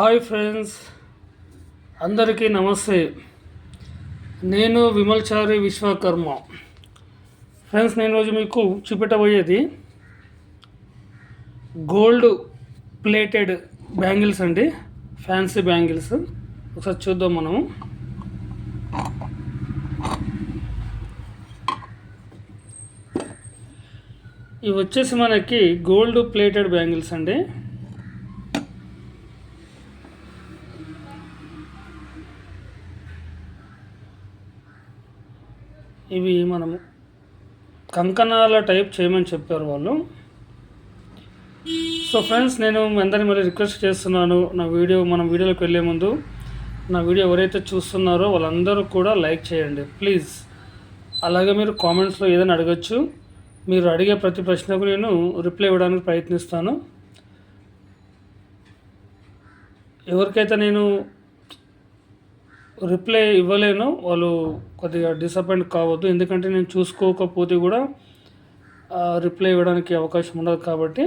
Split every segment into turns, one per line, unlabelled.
Hi friends. అందరికీ నమస్తే. నేను విమల్చారి విశ్వకర్మ. ఫ్రెండ్స్ నేను రోజు మీకు చూపెట్టబోయేది గోల్డ్ ప్లేటెడ్ బ్యాంగిల్స్ అండి. Fancy bangles. ఒకసారి చూద్దాం మనము. ఇవి వచ్చేసి మనకి గోల్డ్ ప్లేటెడ్ బ్యాంగిల్స్ అండి. ఇవి మనము కంకణాల టైప్ చేయమని చెప్పారు వాళ్ళు. సో ఫ్రెండ్స్ నేను అందరిని మళ్ళీ రిక్వెస్ట్ చేస్తున్నాను నా వీడియో మనం వీడియోలోకి వెళ్ళే ముందు నా వీడియో ఎవరైతే చూస్తున్నారో వాళ్ళందరూ కూడా లైక్ చేయండి ప్లీజ్. అలాగే మీరు కామెంట్స్లో ఏదైనా అడగచ్చు మీరు అడిగే ప్రతి ప్రశ్నకు నేను రిప్లై ఇవ్వడానికి ప్రయత్నిస్తాను. ఎవరికైతే నేను రిప్లై ఇవ్వలేను. వాళ్ళు కొద్దిగా డిసప్పాయింట్ కావద్దు. ఎందుకంటే నేను చూసుకోకపోతే కూడా రిప్లై ఇవ్వడానికి అవకాశం ఉండదు కాబట్టి.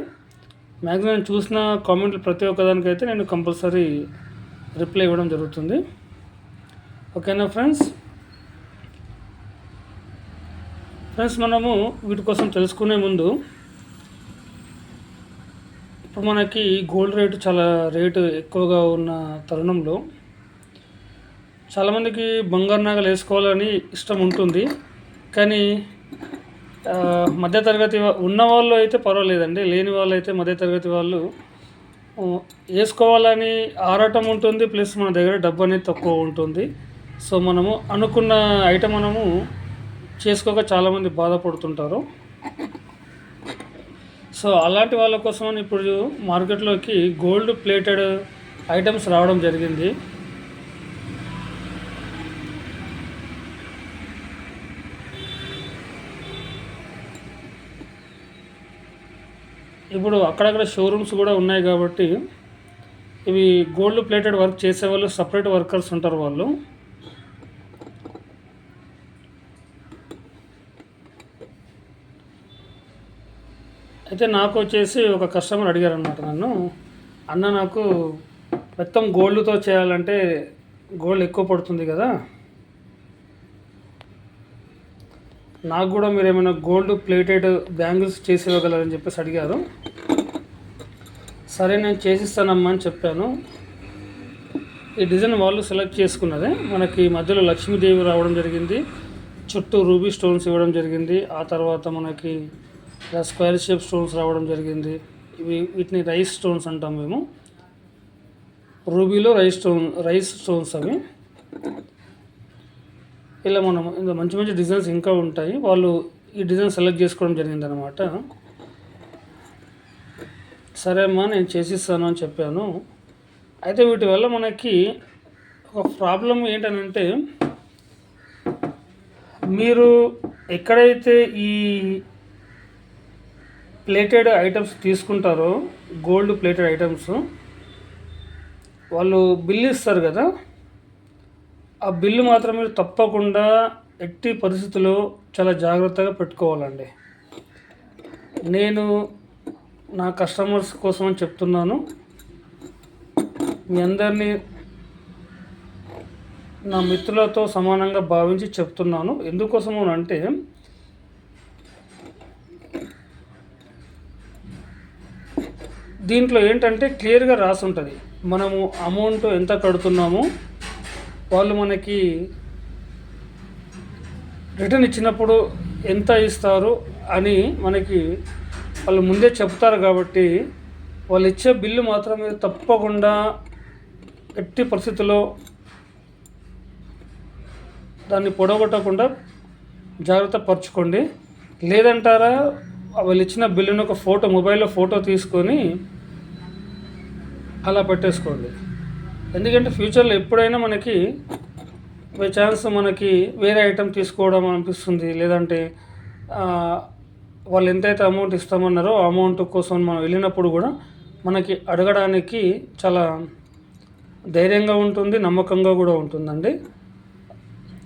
మ్యాక్సిమం చూసిన కామెంట్లు ప్రతి ఒక్కదానికైతే నేను కంపల్సరీ రిప్లై ఇవ్వడం జరుగుతుంది. ఓకేనా ఫ్రెండ్స్? ఫ్రెండ్స్ మనము వీటి కోసం తెలుసుకునే ముందు ఇప్పుడు మనకి గోల్డ్ రేటు చాలా రేటు ఎక్కువగా ఉన్న తరుణంలో చాలామందికి బంగారు నగలు వేసుకోవాలని ఇష్టం ఉంటుంది. కానీ మధ్యతరగతి ఉన్నవాళ్ళు ఉన్న వాళ్ళు అయితే పర్వాలేదండి. లేని వాళ్ళు అయితే మధ్యతరగతి వాళ్ళు వేసుకోవాలని ఆరాటం ఉంటుంది. ప్లస్ మన దగ్గర డబ్బు అనేది తక్కువ ఉంటుంది. సో మనము అనుకున్న ఐటమ్ మనము చేసుకోక చాలామంది బాధపడుతుంటారు. సో అలాంటి వాళ్ళ కోసం ఇప్పుడు మార్కెట్లోకి గోల్డ్ ప్లేటెడ్ ఐటమ్స్ రావడం జరిగింది. ఇప్పుడు అక్కడక్కడ షోరూమ్స్ కూడా ఉన్నాయి కాబట్టి ఇవి గోల్డ్ ప్లేటెడ్ వర్క్ చేసే వాళ్ళు సపరేట్ వర్కర్స్ ఉంటారు వాళ్ళు. అయితే నాకు వచ్చేసి ఒక కస్టమర్ అడిగారు అనమాట నన్ను. అన్న నాకు మొత్తం గోల్డ్తో చేయాలంటే గోల్డ్ ఎక్కువ పడుతుంది కదా. నాకు కూడా మీరు ఏమైనా గోల్డ్ ప్లేటెడ్ బ్యాంగిల్స్ చేసి ఇవ్వగలరని చెప్పేసి అడిగారు. సరే నేను చేసిస్తానమ్మా అని చెప్పాను. ఈ డిజైన్ వాళ్ళు సెలెక్ట్ చేసుకున్నదే. మనకి మధ్యలో లక్ష్మీదేవి రావడం జరిగింది. చుట్టూ రూబీ స్టోన్స్ ఇవ్వడం జరిగింది. ఆ తర్వాత మనకి ఇలా స్క్వేర్ షేప్ స్టోన్స్ రావడం జరిగింది. ఇవి వీటిని రైస్ స్టోన్స్ అంటాం మేము. రూబీలో రైస్ స్టోన్ రైస్ స్టోన్స్ అవి. ఇలా మనం ఇంకా మంచి మంచి డిజైన్స్ ఇంకా ఉంటాయి. వాళ్ళు ఈ డిజైన్ సెలెక్ట్ చేసుకోవడం జరిగింది అనమాట సరే అమ్మా నేను చేసిస్తాను అని చెప్పాను. అయితే వీటి వల్ల మనకి ఒక ప్రాబ్లం ఏంటనంటే మీరు ఎక్కడైతే ఈ ప్లేటెడ్ ఐటమ్స్ తీసుకుంటారో గోల్డ్ ప్లేటెడ్ ఐటమ్స్ వాళ్ళు బిల్ ఇస్తారు కదా ఆ బిల్లు మాత్రం మీరు తప్పకుండా ఎట్టి పరిస్థితుల్లో చాలా జాగ్రత్తగా పెట్టుకోవాలండి. నేను నా కస్టమర్స్ కోసం అని చెప్తున్నాను. మీ అందరినీ నా మిత్రులతో సమానంగా భావించి చెప్తున్నాను. ఎందుకోసము అంటే దీంట్లో ఏంటంటే క్లియర్గా రాసి ఉంటుంది. మనము అమౌంట్ ఎంత కడుతున్నాము వాళ్ళు మనకి రిటర్న్ ఇచ్చినప్పుడు ఎంత ఇస్తారు అని మనకి వాళ్ళు ముందే చెప్తారు కాబట్టి వాళ్ళు ఇచ్చే బిల్లు మాత్రం మీరు తప్పకుండా ఎట్టి పరిస్థితుల్లో దాన్ని పొడగొట్టకుండా జాగ్రత్త పరచుకోండి. లేదంటారా వాళ్ళు ఇచ్చిన బిల్లుని ఒక ఫోటో మొబైల్లో ఫోటో తీసుకొని అలా పెట్టేసుకోండి. ఎందుకంటే ఫ్యూచర్లో ఎప్పుడైనా మనకి బై ఛాన్స్ మనకి వేరే ఐటెం తీసుకోవడం అనిపిస్తుంది. లేదంటే వాళ్ళు ఎంతైతే అమౌంట్ ఇస్తామన్నారో ఆ అమౌంట్ కోసం మనం వెళ్ళినప్పుడు కూడా మనకి అడగడానికి చాలా ధైర్యంగా ఉంటుంది నమ్మకంగా కూడా ఉంటుందండి.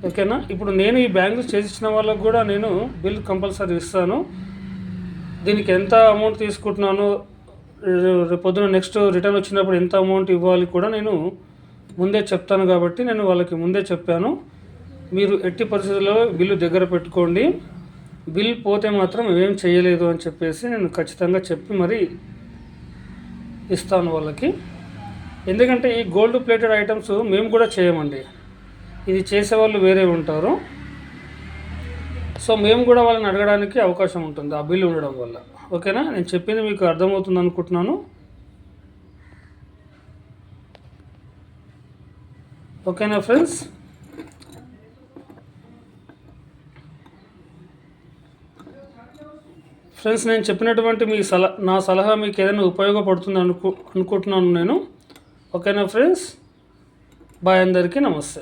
ఓకేనా? ఇప్పుడు నేను ఈ బ్యాంకులు చేసిన వాళ్ళకు కూడా నేను బిల్ కంపల్సరీ ఇస్తాను. దీనికి ఎంత అమౌంట్ తీసుకుంటున్నాను పొద్దున నెక్స్ట్ రిటర్న్ వచ్చినప్పుడు ఎంత అమౌంట్ ఇవ్వాలి కూడా నేను ముందే చెప్తాను కాబట్టి నేను వాళ్ళకి ముందే చెప్పాను. మీరు ఎట్టి పరిస్థితుల్లో బిల్లు దగ్గర పెట్టుకోండి. బిల్ పోతే మాత్రం ఏం చేయలేదు అని చెప్పేసి నేను ఖచ్చితంగా చెప్పి మరి ఇస్తాను వాళ్ళకి. ఎందుకంటే ఈ గోల్డ్ ప్లేటెడ్ ఐటమ్స్ మేము కూడా చేయమండి. ఇది చేసేవాళ్ళు వేరే ఉంటారు. సో మేము కూడా వాళ్ళని అడగడానికి అవకాశం ఉంటుంది ఆ బిల్ ఉండడం వల్ల. ఓకేనా? నేను చెప్పింది మీకు అర్థమవుతుంది అనుకుంటున్నాను. ఓకేనా ఫ్రెండ్స్? ఫ్రెండ్స్ నేను చెప్పినటువంటి మీ సలహా నా సలహా మీకు ఏదైనా ఉపయోగపడుతుంది అనుకు అనుకుంటున్నాను నేను. ఓకేనా ఫ్రెండ్స్? బాయ్ అందరికీ నమస్తే.